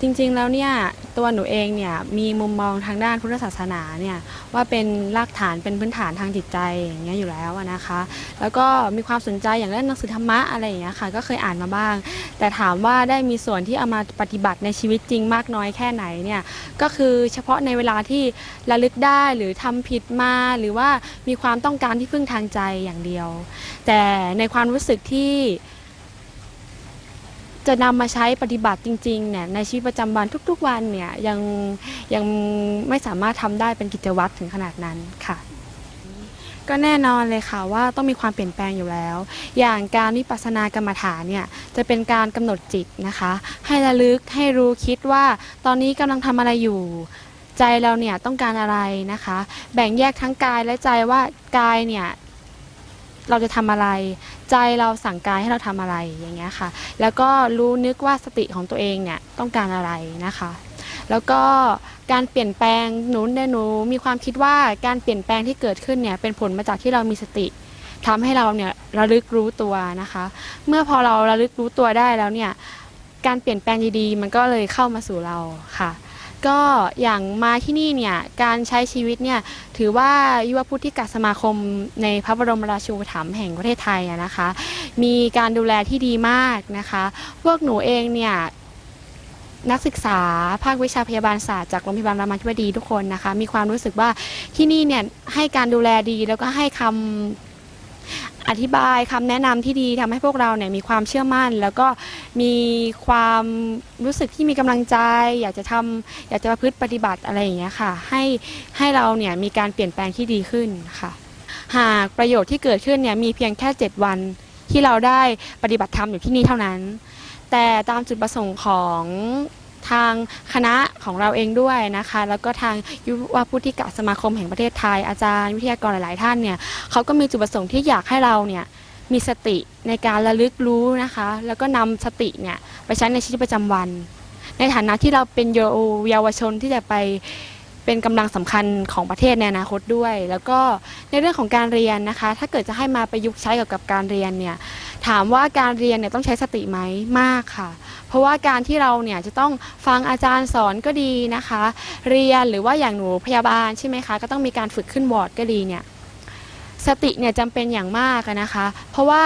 จริงๆแล้วเนี่ยตัวหนูเองเนี่ยมีมุมมองทางด้านพุทธศาสนาเนี่ยว่าเป็นรากฐานเป็นพื้นฐานทางจิตใจอย่างเงี้ยอยู่แล้วนะคะ แล้วก็มีความสนใจอย่างเล่นหนังสือธรรมะอะไรอย่างเงี้ยค่ะก็เคยอ่านมาบ้าง แต่ถามว่าได้มีส่วนที่เอามาปฏิบัติในชีวิตจริงมากน้อยแค่ไหนเนี่ยก็คือเฉพาะในเวลาที่ระลึกได้หรือทำผิดมาหรือว่ามีความต้องการที่พึ่งทางใจอย่างเดียว แต่ในความรู้สึกที่ จะนำมาใช้ปฏิบัติจริงๆเนี่ยในชีวิตประจำวันทุกๆวันเนี่ยยังยังไม่สามารถทำได้เป็นกิจวัตรถึงขนาดนั้นค่ะ ก็แน่นอนเลยค่ะว่าต้องมีความเปลี่ยนแปลงอยู่แล้ว อย่างการวิปัสสนากรรมฐานเนี่ยจะเป็นการกำหนดจิตนะคะ ให้ระลึกให้รู้คิดว่าตอนนี้กำลังทำอะไรอยู่ใจเราเนี่ยต้องการอะไรนะคะ แบ่งแยกทั้งกายและใจว่ากายเนี่ยเราจะทำอะไร ใจเราสั่งกายให้เราทำอะไรอย่างเงี้ยค่ะ แล้วก็รู้นึกว่าสติของตัวเองเนี่ยต้องการอะไรนะคะ แล้วก็การเปลี่ยนแปลงหนูเนี่ยหนูมีความคิดว่าการเปลี่ยนแปลงที่เกิดขึ้นเนี่ยเป็นผลมาจากที่เรามีสติทำให้เราเนี่ยระลึกรู้ตัวนะคะ เมื่อพอเราระลึกรู้ตัวได้แล้วเนี่ยการเปลี่ยนแปลงดีๆ มันก็เลยเข้ามาสู่เราค่ะ ก็อย่างมาที่นี่เนี่ยการใช้ชีวิตเนี่ยถือว่ายุวพุทธิกสมาคมในพระบรมราชูปถัมภ์แห่งประเทศไทยนะคะ มีการดูแลที่ดีมากนะคะ พวกหนูเองเนี่ยนักศึกษาภาควิชาพยาบาลศาสตร์จากโรงพยาบาลรามาธิบดีทุกคนนะคะ มีความรู้สึกว่าที่นี่เนี่ยให้การดูแลดีแล้วก็ให้คำ อธิบายคำแนะนำที่ดีทำให้พวกเราเนี่ยมีความเชื่อมั่น แล้วก็มีความรู้สึกที่มีกำลังใจ อยากจะทำอยากจะประพฤติปฏิบัติอะไรอย่างเงี้ยค่ะ ให้ให้เราเนี่ยมีการเปลี่ยนแปลงที่ดีขึ้นค่ะ หากประโยชน์ที่เกิดขึ้นเนี่ยมีเพียงแค่ 7 วันที่เราได้ปฏิบัติธรรมอยู่ที่นี่เท่านั้น แต่ตามจุดประสงค์ของ ทางคณะของเราเองด้วยนะคะ แล้วก็ทางยุวพุทธิกสมาคมแห่งประเทศไทยอาจารย์วิทยากรหลาย ๆ ท่านเนี่ยเขาก็มีจุดประสงค์ที่อยากให้เราเนี่ยมีสติในการระลึกรู้นะคะ แล้วก็นำสติเนี่ยไปใช้ในชีวิตประจำวัน ในฐานะที่เราเป็นเยาวชนที่จะไปเป็นกำลังสำคัญของประเทศในอนาคตด้วย แล้วก็ในเรื่องของการเรียนนะคะ ถ้าเกิดจะให้มาประยุกต์ใช้กับกับการเรียนเนี่ยถามว่าการเรียนเนี่ยต้องใช้สติไหมมากค่ะ เพราะว่าการที่เราเนี่ยจะต้องฟังอาจารย์สอนก็ดีนะคะ เรียนหรือว่าอย่างหนูพยาบาลใช่ไหมคะก็ต้องมีการฝึกขึ้นวอร์ดก็ดีเนี่ยสติเนี่ยจำเป็นอย่างมากนะคะ เพราะว่า